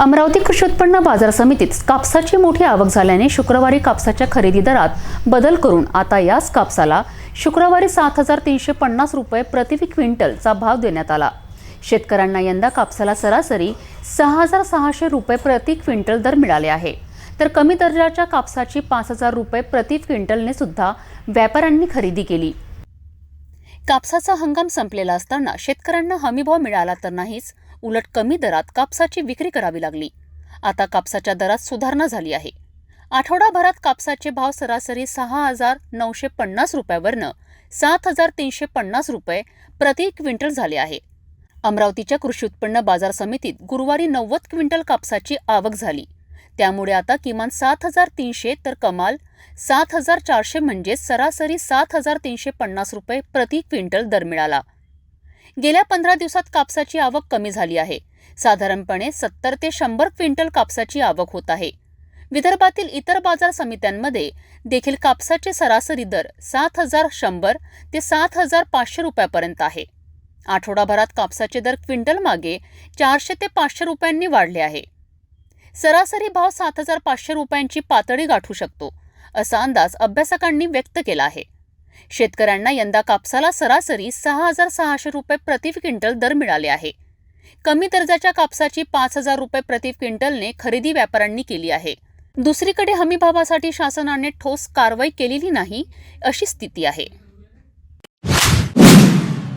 अमरावती कृषी उत्पन्न बाजार समितीत कापसाची मोठी आवक झाल्याने शुक्रवारी कापसाच्या खरेदी दरात बदल करून आता याच कापसाला शुक्रवारी सात हजार तीनशे पन्नास रुपये प्रति क्विंटलचा भाव देण्यात आला. शेतकऱ्यांना यंदा कापसाला सरासरी सहा हजार सहाशे रुपये प्रति क्विंटल दर मिळाले आहे. तर कमी दर्जाच्या कापसाची पाच हजार रुपये प्रति क्विंटलने सुद्धा व्यापाऱ्यांनी खरेदी केली. कापसाचा हंगाम संपलेला असताना शेतकऱ्यांना हमीभाव मिळाला तर नाहीच उलट कमी दरात कापसाची विक्री करावी लागली. आता कापसाच्या दरात सुधारणा झाली आहे. आठवडाभरात कापसाचे भाव सरासरी सहा हजार नऊशे पन्नास रुपयावरनं सात हजार तीनशे पन्नास रुपये प्रति क्विंटल झाले आहे. अमरावतीच्या कृषी उत्पन्न बाजार समितीत गुरुवारी नव्वद क्विंटल कापसाची आवक झाली. त्यामुळे आता किमान सात हजार तीनशे तर कमाल सात हजार चारशे म्हणजे सरासरी सात हजार तीनशे पन्नास रुपये प्रति क्विंटल दर मिळाला. गेल्या पंधरा दिवसात कापसाची आवक कमी झाली आहे. साधारणपणे सत्तर ते शंभर क्विंटल कापसाची आवक होत आहे. विदर्भातील इतर बाजार समित्यांमध्ये देखील कापसाचे सरासरी दर सात हजार शंभर ते सात हजार पाचशे रुपयापर्यंत आहे. आठवडाभरात कापसाचे दर क्विंटल मागे चारशे ते पाचशे रुपयांनी वाढले आहे. सरासरी भाव सात हजार पाचशे रुपयांची पातळी गाठू शकतो असा अंदाज अभ्यासकांनी व्यक्त केला आहे. शेतकऱ्यांना यंदा कापसाला सरासरी सहा हजार सहाशे रुपये प्रति क्विंटल दर मिळाले आहे. कमी दर्जाच्या कापसाची पाच हजार रुपये प्रति क्विंटलने खरेदी व्यापाऱ्यांनी केली आहे. दुसरीकडे हमीभावासाठी शासनाने ठोस कारवाई केलेली नाही अशी स्थिती आहे.